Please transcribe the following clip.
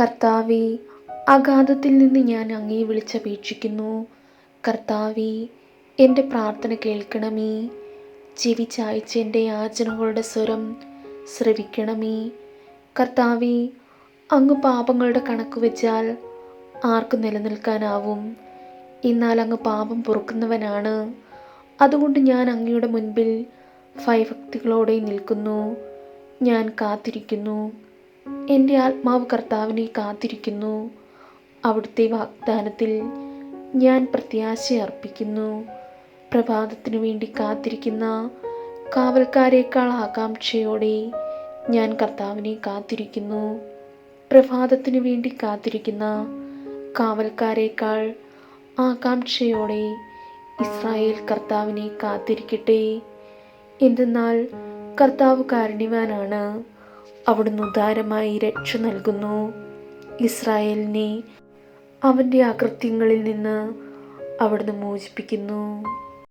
കർത്താവെ അഗാധത്തിൽ നിന്ന് ഞാൻ അങ്ങേ വിളിച്ചപേക്ഷിക്കുന്നു. കർത്താവെ എന്റെ പ്രാർത്ഥന കേൾക്കണമേ. ചെവി എന്റെ യാചനകളുടെ സ്വരം ശ്രവിക്കണമേ. കർത്താവെ അങ്ങ് പാപങ്ങളുടെ കണക്ക് വെച്ചാൽ ആർക്ക് നിലനിൽക്കാനാവും? എന്നാൽ അങ്ങ് പാപം പൊറുക്കുന്നവനാണ്. അതുകൊണ്ട് ഞാൻ അങ്ങയുടെ മുൻപിൽ ഭയഭക്തികളോടെ നിൽക്കുന്നു. ഞാൻ കാത്തിരിക്കുന്നു. എന്റെ ആത്മാവ് കർത്താവിനെ കാത്തിരിക്കുന്നു. അവിടുത്തെ വാഗ്ദാനത്തിൽ ഞാൻ പ്രത്യാശ അർപ്പിക്കുന്നു. പ്രഭാതത്തിനു വേണ്ടി കാത്തിരിക്കുന്ന കാവൽക്കാരേക്കാൾ ആകാംക്ഷയോടെ ഞാൻ കർത്താവിനെ കാത്തിരിക്കുന്നു. പ്രഭാതത്തിനു വേണ്ടി കാത്തിരിക്കുന്ന കാവൽക്കാരേക്കാൾ ആകാംക്ഷയോടെ ഇസ്രായേൽ കർത്താവിനെ കാത്തിരിക്കട്ടെ. എന്തെന്നാൽ കർത്താവ് കാരുണ്യവാനാണ് അവിടുന്ന് ഉദാരമായി രക്ഷ നൽകുന്നു. ഇസ്രായേലിനെ അവന്റെ അകൃത്യങ്ങളിൽ നിന്ന് അവിടുന്ന് മോചിപ്പിക്കുന്നു.